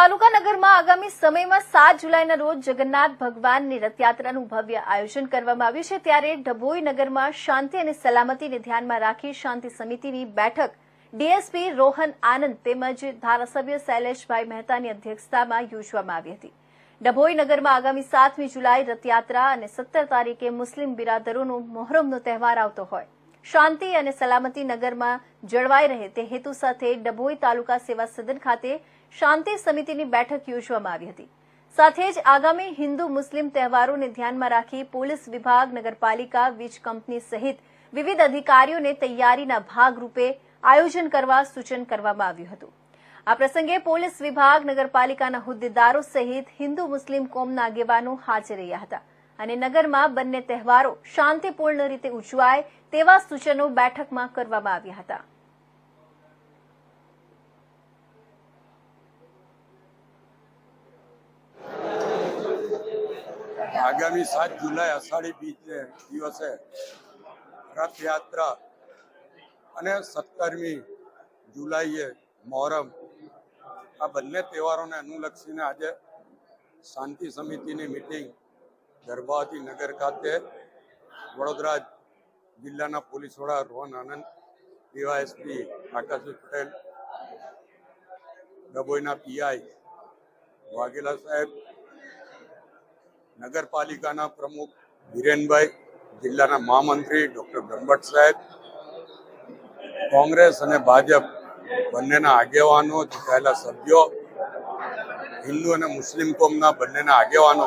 તાલુકા નગરમાં આગામી સમયમાં સાત જુલાઈના રોજ જગન્નાથ ભગવાનની રથયાત્રાનું ભવ્ય આયોજન કરવામાં આવ્યું છે. ત્યારે ડભોઈ નગરમાં શાંતિ અને સલામતીને ધ્યાનમાં રાખી શાંતિ સમિતિની બેઠક ડીએસપી રોહન આનંદ તેમજ ધારાસભ્ય શૈલેષભાઈ મહેતાની અધ્યક્ષતામાં યોજવામાં આવી હતી. ડભોઈ નગરમાં આગામી સાતમી જુલાઈ રથયાત્રા અને સત્તર તારીખે મુસ્લિમ બિરાદરોનો મોહરમનો તહેવાર આવતો હોય. શાંતિ અને સલામતી નગરમાં જળવાઈ રહે તે હેતુ સાથે ડભોઈ તાલુકા સેવા સદન ખાતે શાંતિ સમિતિની બેઠક યોજવામાં આવી હતી. સાથે જ આગામી હિન્દુ મુસ્લિમ તહેવારોને ધ્યાનમાં રાખી પોલીસ વિભાગ, નગરપાલિકા, વીજ કંપની સહિત વિવિધ અધિકારીઓને તૈયારીના ભાગરૂપે આયોજન કરવા સૂચન કરવામાં આવ્યું હતું. આ પ્રસંગે પોલીસ વિભાગ, નગરપાલિકાના હોદ્દેદારો સહિત હિન્દુ મુસ્લિમ કોમના આગેવાનો હાજર રહ્યા હતા. અને નગરમાં બંને તહેવારો શાંતિપૂર્ણ રીતે ઉજવાય તેવા સૂચનો બેઠકમાં કરવામાં આવ્યા હતા. આગામી સાત જુલાઈ અષાઢી બીજ દિવસે રથયાત્રા અને સત્તરમી જુલાઈએ મોહરમ આ બંને તહેવારોને અનુલક્ષીને આજે શાંતિ સમિતિની મિટિંગ ગર્ભાવતી નગર ખાતે વડોદરા જિલ્લાના પોલીસ વડા રોહન આનંદ ડીવાયએસપી આકાશી પટેલ, ડભોઈના પીઆઈ વાઘેલા સાહેબ, નગરપાલિકાના પ્રમુખ ધીરેનભાઈ, જિલ્લાના મહામંત્રી ડોક્ટર બ્રહ્મભટ્ટ સાહેબ, કોંગ્રેસ અને ભાજપ બંનેના આગેવાનો, ચૂંટાયેલા સભ્યો, હિન્દુ અને મુસ્લિમ કોમના બંનેના આગેવાનો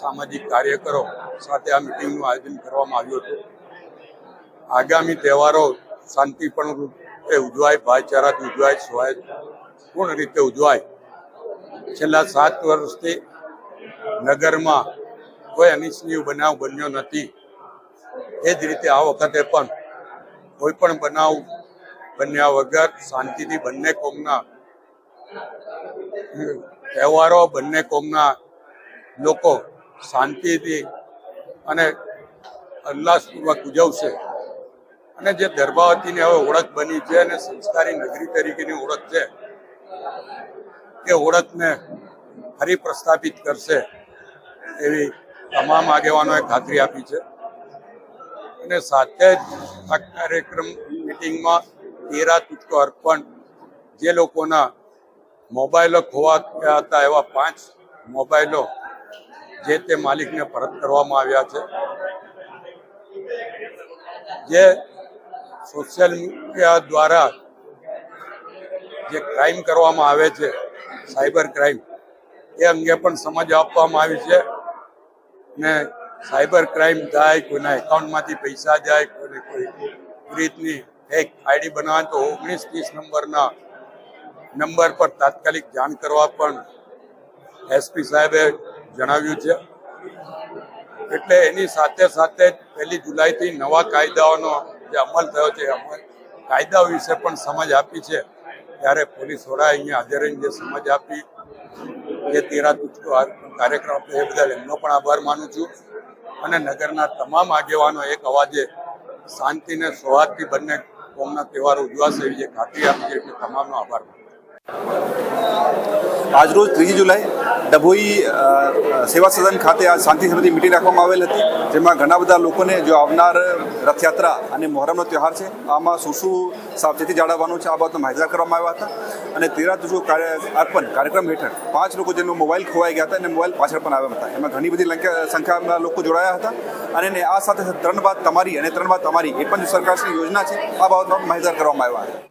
સામાજિક કાર્યકરો સાથે આ મિટિંગનું આયોજન કરવામાં આવ્યું હતું. આગામી તહેવારો શાંતિપૂર્ણ રૂપે ઉજવાય, ભાઈચારાથી ઉજવાય સ્વયંપૂર્ણ રીતે ઉજવાય. છેલ્લા સાત વર્ષથી નગરમાં કોઈ અનિચ્છનીય બનાવ બન્યો નથી. એ જ રીતે આ વખતે પણ કોઈ પણ બનાવ બન્યા વગર શાંતિથી બંને કોમના તહેવારો, બંને કોમના લોકો શાંતિથી અને ઉલ્લાસપૂર્વક ઉજવશે. અને જે દર્ભાવતીની હવે ઓળખ બની છે અને સંસ્કારી નગરી તરીકેની ઓળખ છે, એ ઓળખને ફરી પ્રસ્થાપિત કરશે એવી તમામ આગેવાનોએ ખાતરી આપી છે. અને સાથે જ આ કાર્યક્રમ મિટિંગમાં તેરા તૂટકો અર્પણ જે લોકોના મોબાઈલો ખોવા ગયા હતા એવા પાંચ મોબાઈલો જે તે માલિકને પરત કરવામાં આવ્યા છે. જે સોશિયલ મીડિયા દ્વારા જે ક્રાઇમ કરવામાં આવે છે સાયબર ક્રાઇમ એ અંગે પણ સમજ આપવામાં આવી છે ને સાયબર ક્રાઇમ થાય, કોઈના એકાઉન્ટમાંથી પૈસા જાય, કોઈને કોઈ રીતની એક આઈડી બનાવે તો ઓગણીસ ત્રીસ નંબરના નંબર પર તાત્કાલિક જાણ કરવા પણ એસપી સાહેબે જણાવ્યું છે. એટલે એની સાથે સાથે પહેલી જુલાઈથી નવા કાયદાઓનો જે અમલ થયો છે અમલ કાયદાઓ વિશે પણ સમજ આપી છે. ત્યારે પોલીસ વડા અહીંયા હાજર રહીને જે સમજ આપી, જે તેરા તુચકો કાર્યક્રમ હતો, એ બદલ એમનો પણ આભાર માનું છું. અને નગરના તમામ આગેવાનો એક અવાજે શાંતિને સૌહાર્દથી બંને કોમના તહેવારો ઉજવાશે એવી જે ખાતરી આપી છે, એટલે તમામનો આભાર માનું આજરોજ ત્રીજી જુલાઈ ડભોઈ સેવા સદન ખાતે આ શાંતિ સમિતિ મિટિંગ રાખવામાં આવેલ હતી, જેમાં ઘણા બધા લોકોને જો આવનાર રથયાત્રા અને મોહરમનો તહેવાર છે, આમાં શું શું સાવચેતી જાળવવાનું છે, આ બાબતનો માહિતગાર કરવામાં આવ્યા હતા. અને તેરા તુજો અર્પણ કાર્યક્રમ હેઠળ પાંચ લોકો જેનો મોબાઈલ ખોવાઈ ગયા હતા અને મોબાઈલ પાછળ પણ આવ્યા હતા. એમાં ઘણી બધી સંખ્યામાં લોકો જોડાયા હતા. અને આ સાથે ત્રણ બાદ તમારી અને ત્રણ બાદ તમારી એ પણ સરકારની યોજના છે, આ બાબતમાં માહિતગાર કરવામાં આવ્યા હતા.